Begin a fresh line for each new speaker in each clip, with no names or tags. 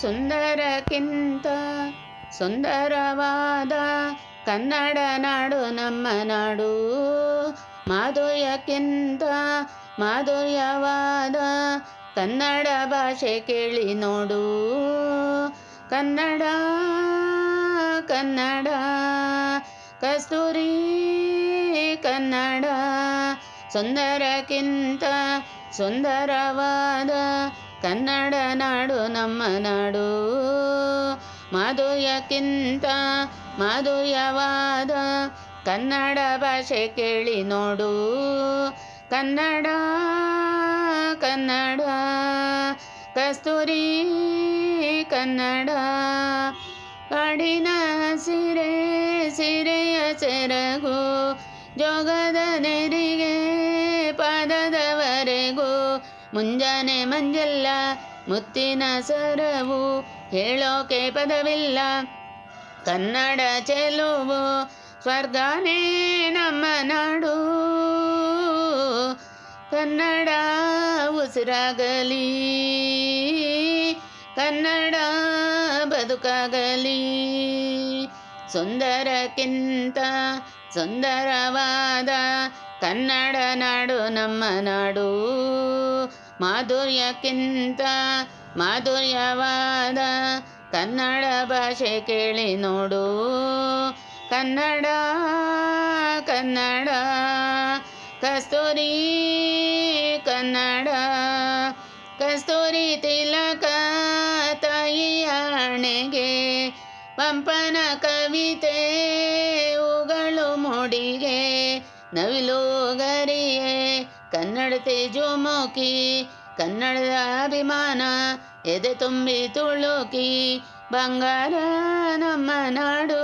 ಸುಂದರಕ್ಕಿಂತ ಸುಂದರವಾದ ಕನ್ನಡ ನಾಡು ನಮ್ಮ ನಾಡು. ಮಾಧುರ್ಯಕ್ಕಿಂತ ಮಾಧುರ್ಯವಾದ ಕನ್ನಡ ಭಾಷೆ ಕೇಳಿ ನೋಡು. ಕನ್ನಡ ಕನ್ನಡ, ಕಸ್ತೂರಿ ಕನ್ನಡ, ಸುಂದರಕ್ಕಿಂತ ಸುಂದರವಾದ ಕನ್ನಡ ನಾಡು ನಮ್ಮ ನಾಡು. ಮಾಧುರ್ಯಕ್ಕಿಂತ ಮಾಧುರ್ಯವಾದ ಕನ್ನಡ ಭಾಷೆ ಕೇಳಿ ನೋಡು. ಕನ್ನಡ ಕನ್ನಡ, ಕಸ್ತೂರಿ ಕನ್ನಡ. ಕಾಡಿನ ಸಿರೆ, ಸಿರೆಯ ಸೆರಗು ಜೋಗದ ನೆರಿಗೆ ಮುಂಜಾನೆ ಮಂಜಲ್ಲ, ಮುತ್ತಿನ ಸರವು, ಹೇಳೋಕೆ ಪದವಿಲ್ಲ. ಕನ್ನಡ ಚೆಲುವು ಸ್ವರ್ಗನೇ ನಮ್ಮ ನಾಡು. ಕನ್ನಡ ಉಸಿರಾಗಲಿ, ಕನ್ನಡ ಬದುಕಾಗಲಿ. ಸುಂದರಕ್ಕಿಂತ ಸುಂದರವಾದ ಕನ್ನಡ ನಾಡು ನಮ್ಮ ನಾಡು. ಮಾಧುರ್ಯಕ್ಕಿಂತ ಮಾಧುರ್ಯವಾದ ಕನ್ನಡ ಭಾಷೆ ಕೇಳಿ ನೋಡು. ಕನ್ನಡ ಕನ್ನಡ, ಕಸ್ತೂರಿ ಕನ್ನಡ, ಕಸ್ತೂರಿ ತಿಲಕ ತಾಯಿಯ ಹಣೆಗೆ, ಪಂಪನ ಕವಿತೆ, ಉಗಳು ಮೂಡಿಗೆ. ನವಿಲು ಗರಿಯೇ ಕನ್ನಡ ತೇಜುಮುಖಿ ಕನ್ನಡದ ಅಭಿಮಾನ, ಎದೆ ತುಂಬಿ ತುಳುಕಿ, ಬಂಗಾರ ನಮ್ಮ ನಾಡು,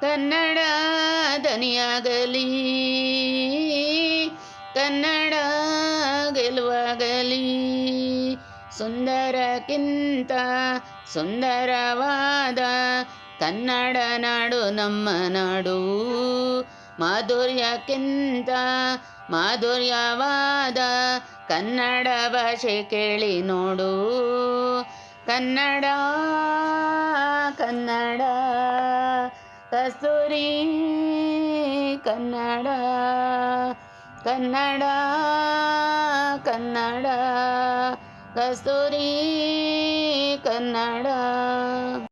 ಕನ್ನಡ ದನಿಯಾಗಲಿ, ಕನ್ನಡ ಗೆಲುವಾಗಲಿ, ಸುಂದರಕ್ಕಿಂತ ಸುಂದರವಾದ ಕನ್ನಡ ನಾಡು ನಮ್ಮ ನಾಡು ಮಾಧುರ್ಯಕ್ಕಿಂತ ಮಾಧುರ್ಯವಾದ ಕನ್ನಡ ಭಾಷೆ ಕೇಳಿ ನೋಡು. ಕನ್ನಡ ಕನ್ನಡ ಕಸ್ತೂರಿ ಕನ್ನಡ ಕನ್ನಡ ಕನ್ನಡ ಕಸ್ತೂರಿ ಕನ್ನಡ.